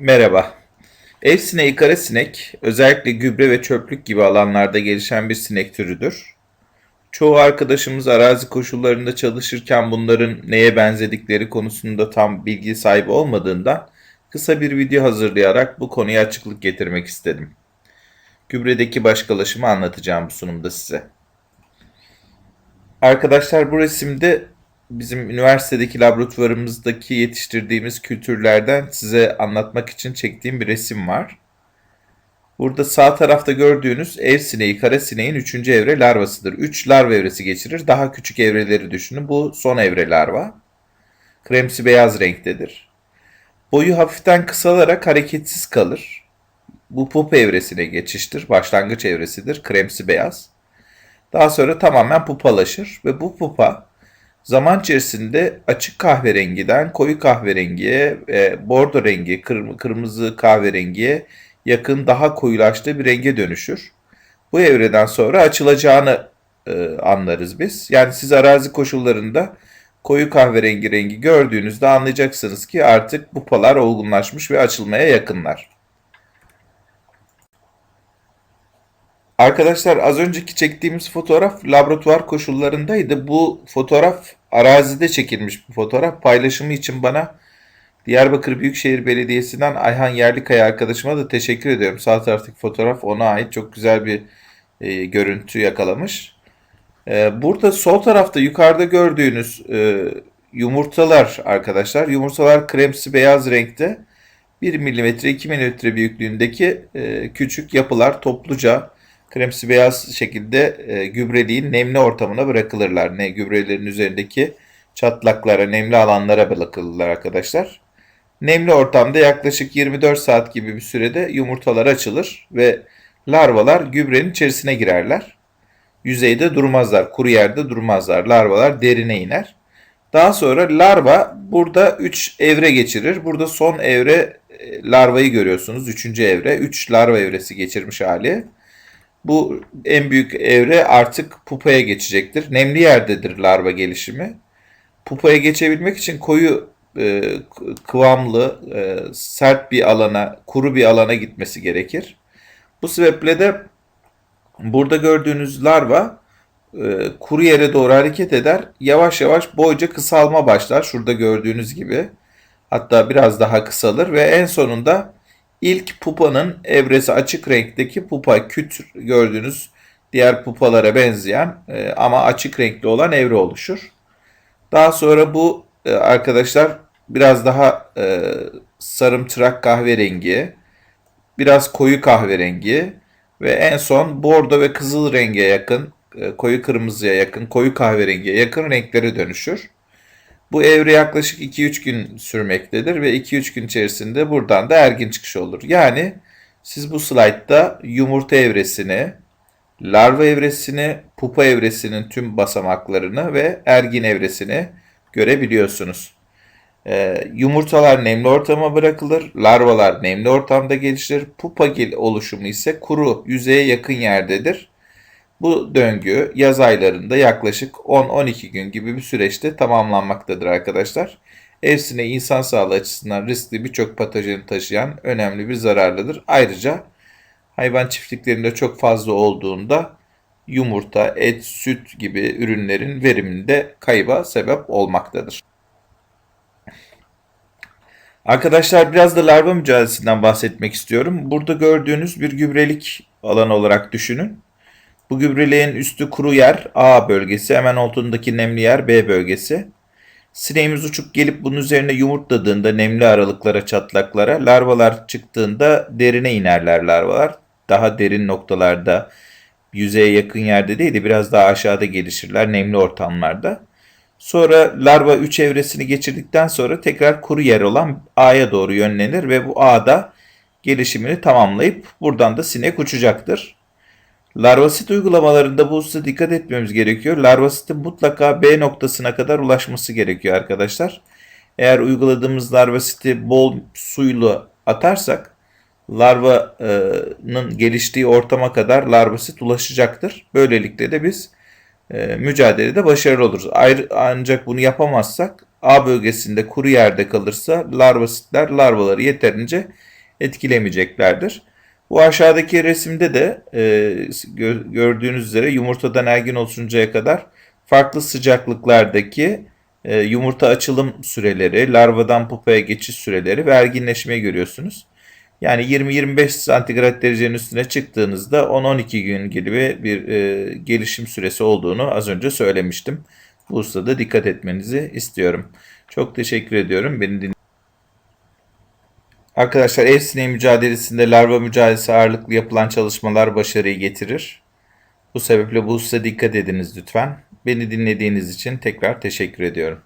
Merhaba. Ev sineği kara sinek özellikle gübre ve çöplük gibi alanlarda gelişen bir sinek türüdür. Çoğu arkadaşımız arazi koşullarında çalışırken bunların neye benzedikleri konusunda tam bilgi sahibi olmadığından kısa bir video hazırlayarak bu konuya açıklık getirmek istedim. Gübredeki başkalaşımı anlatacağım bu sunumda size. Arkadaşlar bu resimde bizim üniversitedeki laboratuvarımızdaki yetiştirdiğimiz kültürlerden size anlatmak için çektiğim bir resim var. Burada sağ tarafta gördüğünüz ev sineği, kara sineğin 3. evre larvasıdır. 3 larva evresi geçirir. Daha küçük evreleri düşünün. Bu son evre larva. Kremsi beyaz renktedir. Boyu hafiften kısalarak hareketsiz kalır. Bu pupa evresine geçiştir. Başlangıç evresidir. Kremsi beyaz. Daha sonra tamamen pupalaşır ve bu pupa zaman içerisinde açık kahverengiden koyu kahverengiye, e, bordo rengi, kırm- kırmızı kahverengiye yakın daha koyulaştığı bir renge dönüşür. Bu evreden sonra açılacağını e, anlarız biz. Yani siz arazi koşullarında koyu kahverengi rengi gördüğünüzde anlayacaksınız ki artık pupalar olgunlaşmış ve açılmaya yakınlar. Arkadaşlar az önceki çektiğimiz fotoğraf laboratuvar koşullarındaydı. Bu fotoğraf arazide çekilmiş bir fotoğraf. Paylaşımı için bana Diyarbakır Büyükşehir Belediyesi'nden Ayhan Yerlikaya arkadaşıma da teşekkür ediyorum. Sağ taraftaki fotoğraf ona ait çok güzel bir e, görüntü yakalamış. E, burada sol tarafta yukarıda gördüğünüz e, yumurtalar arkadaşlar. Yumurtalar kremsi beyaz renkte. 1 mm 2 mm büyüklüğündeki e, küçük yapılar topluca kremsi beyaz şekilde e, gübreliğin nemli ortamına bırakılırlar. Ne gübrelerin üzerindeki çatlaklara, nemli alanlara bırakılırlar arkadaşlar. Nemli ortamda yaklaşık 24 saat gibi bir sürede yumurtalar açılır ve larvalar gübrenin içerisine girerler. Yüzeyde durmazlar, kuru yerde durmazlar. Larvalar derine iner. Daha sonra larva burada 3 evre geçirir. Burada son evre e, larvayı görüyorsunuz. 3. evre. 3 larva evresi geçirmiş hali. Bu en büyük evre artık pupaya geçecektir. Nemli yerdedir larva gelişimi. Pupaya geçebilmek için koyu e, kıvamlı, e, sert bir alana, kuru bir alana gitmesi gerekir. Bu sebeple de burada gördüğünüz larva e, kuru yere doğru hareket eder. Yavaş yavaş boyca kısalma başlar. Şurada gördüğünüz gibi. Hatta biraz daha kısalır ve en sonunda ilk pupanın evresi açık renkteki pupa küt gördüğünüz diğer pupalara benzeyen e, ama açık renkli olan evre oluşur. Daha sonra bu e, arkadaşlar biraz daha e, sarımtırak kahverengi, biraz koyu kahverengi ve en son bordo ve kızıl renge yakın, e, koyu kırmızıya yakın, koyu kahverengiye yakın renklere dönüşür. Bu evre yaklaşık 2-3 gün sürmektedir ve 2-3 gün içerisinde buradan da ergin çıkışı olur. Yani siz bu slaytta yumurta evresini, larva evresini, pupa evresinin tüm basamaklarını ve ergin evresini görebiliyorsunuz. Ee, yumurtalar nemli ortama bırakılır, larvalar nemli ortamda gelişir, pupa oluşumu ise kuru, yüzeye yakın yerdedir. Bu döngü yaz aylarında yaklaşık 10-12 gün gibi bir süreçte tamamlanmaktadır arkadaşlar. Ev sineği insan sağlığı açısından riskli birçok patojeni taşıyan önemli bir zararlıdır. Ayrıca hayvan çiftliklerinde çok fazla olduğunda yumurta, et, süt gibi ürünlerin veriminde kayba sebep olmaktadır. Arkadaşlar biraz da larva mücadelesinden bahsetmek istiyorum. Burada gördüğünüz bir gübrelik alanı olarak düşünün. Bu gübreliğin üstü kuru yer A bölgesi, hemen altındaki nemli yer B bölgesi. Sineğimiz uçup gelip bunun üzerine yumurtladığında nemli aralıklara, çatlaklara, larvalar çıktığında derine inerler larvalar. Daha derin noktalarda, yüzeye yakın yerde değil de biraz daha aşağıda gelişirler nemli ortamlarda. Sonra larva 3 evresini geçirdikten sonra tekrar kuru yer olan A'ya doğru yönlenir ve bu A'da gelişimini tamamlayıp buradan da sinek uçacaktır. Larvasit uygulamalarında bu hususa dikkat etmemiz gerekiyor. Larvasitin mutlaka B noktasına kadar ulaşması gerekiyor arkadaşlar. Eğer uyguladığımız larvasiti bol suyla atarsak larvanın geliştiği ortama kadar larvasit ulaşacaktır. Böylelikle de biz e, mücadelede başarılı oluruz. Ancak bunu yapamazsak A bölgesinde kuru yerde kalırsa larvasitler larvaları yeterince etkilemeyeceklerdir. Bu aşağıdaki resimde de e, gö- gördüğünüz üzere yumurtadan ergin oluşuncaya kadar farklı sıcaklıklardaki e, yumurta açılım süreleri, larvadan pupaya geçiş süreleri ve erginleşmeyi görüyorsunuz. Yani 20-25 santigrat derecenin üstüne çıktığınızda 10-12 gün gibi bir e, gelişim süresi olduğunu az önce söylemiştim. Bu hususada dikkat etmenizi istiyorum. Çok teşekkür ediyorum. Beni din- Arkadaşlar ev sineği mücadelesinde larva mücadelesi ağırlıklı yapılan çalışmalar başarıyı getirir. Bu sebeple bu hususa dikkat ediniz lütfen. Beni dinlediğiniz için tekrar teşekkür ediyorum.